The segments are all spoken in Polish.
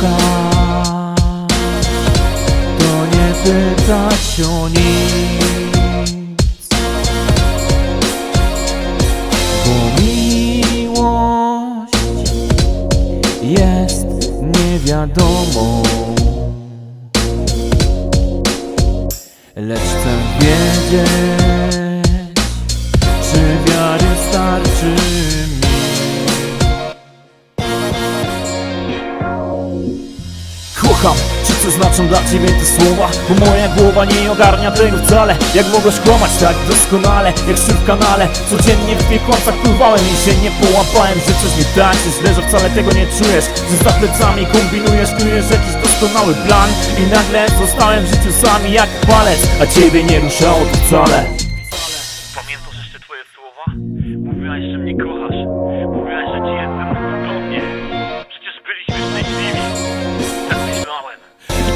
kocha. To nie pytać o nic. Bo miłość jest niewiadomą. Lecz chcę wiedzieć Znaczą dla ciebie te słowa? Bo moja głowa nie ogarnia tego wcale. Jak mogłeś kłamać tak doskonale Jak szczyt w kanale? Codziennie w piekłacach pływałem i się nie połapałem Że coś nie tak, że źle, że wcale tego nie czujesz. Że za plecami kombinujesz, knujesz jakiś doskonały plan I nagle zostałem w życiu sami jak palec A ciebie nie ruszało to wcale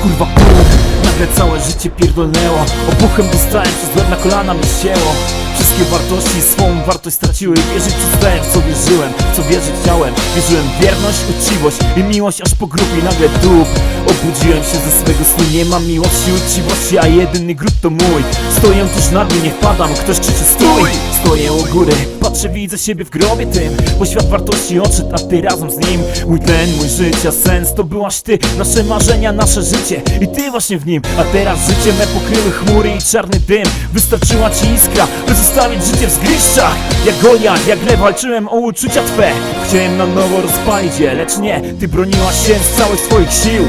kurwa pum, nagle całe życie pierdolnęło. Obuchem dostałem, przez łeb na kolana mi ścięło Wszystkie wartości swą wartość straciły. Wierzyć przestałem, co wierzyłem, co wierzyć chciałem. Wierzyłem wierność, uczciwość i miłość aż po grupie nagle dup Obudziłem się ze swego snu, nie mam miłości, uczciwości, a jedyny gród to mój. Stoję tuż nad nim, nie wpadam, ktoś krzyczy stój! Stoję u góry, patrzę, widzę siebie w grobie tym Bo świat wartości odszedł, a ty razem z nim. Mój tlen, mój życia, sens to byłaś ty. Nasze marzenia, nasze życie i ty właśnie w nim. A teraz życie me pokryły chmury i czarny dym. Wystarczyła ci iskra, by zostawić życie w zgliszczach. Jak Goliat, jak lew walczyłem o uczucia twe. Chciałem na nowo rozpalić je, lecz nie Ty broniłaś się z całych swoich sił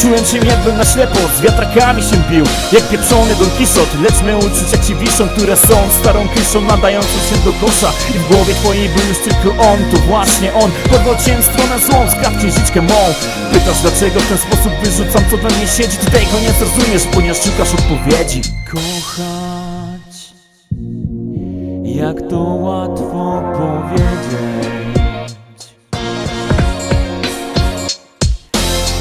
Czułem się jakbym na ślepo z wiatrakami się bił. Jak pieprzony Don Quixote Lecz me uczucia ci wiszą, które są starą kryszą nadającą się do kosza. I w głowie twojej był już tylko on, to właśnie on. W stronę złą, skradł księżyczkę mą. Pytasz dlaczego w ten sposób wyrzucam co we mnie siedzi? Ty tego nie zrozumiesz, ponieważ szukasz odpowiedzi. Kochać Jak to łatwo powiedzieć.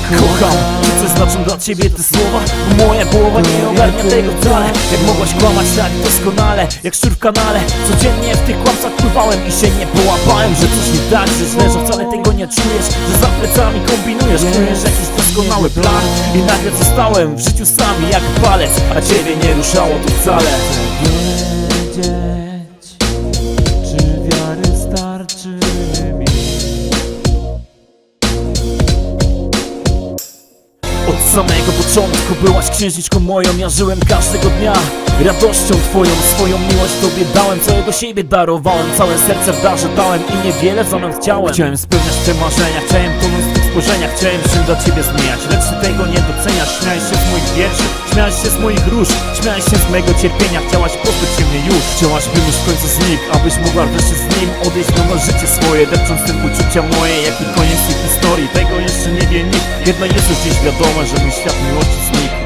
Kocham, znaczą dla ciebie te słowa? Bo moja głowa nie ogarnia tego wcale. Jak mogłaś kłamać tak doskonale, jak szczur w kanale. Codziennie w tych kłamcach pływałem i się nie połapałem Że coś nie tak, że źle, że wcale tego nie czujesz Że za plecami kombinujesz, czujesz jakiś doskonały plan. I nagle zostałem w życiu sami jak palec A ciebie nie ruszało to wcale samego początku. Byłaś księżniczką moją Ja żyłem każdego dnia. Radością twoją Swoją miłość tobie dałem, całego siebie darowałem. Całe serce w darze dałem i niewiele w zamian chciałem. Chciałem spełniać te marzenia, chciałem tonąć spojrzeniach Chciałem się dla ciebie zmieniać, lecz ty tego nie doceniasz. Śmiałeś się z moich wierszy, śmiałeś się z moich róż Śmiałeś się z mego cierpienia, chciałaś pozbyć się mnie już Chciałaś bym już w końcu abyś mogła wreszcie z nim odejść nowe życie swoje Depcząc tym uczucia moje, jaki koniec tej historii. Tego jeszcze nie wie nikt, jedno jest już dziś wiadome, że mój świat miłości znikł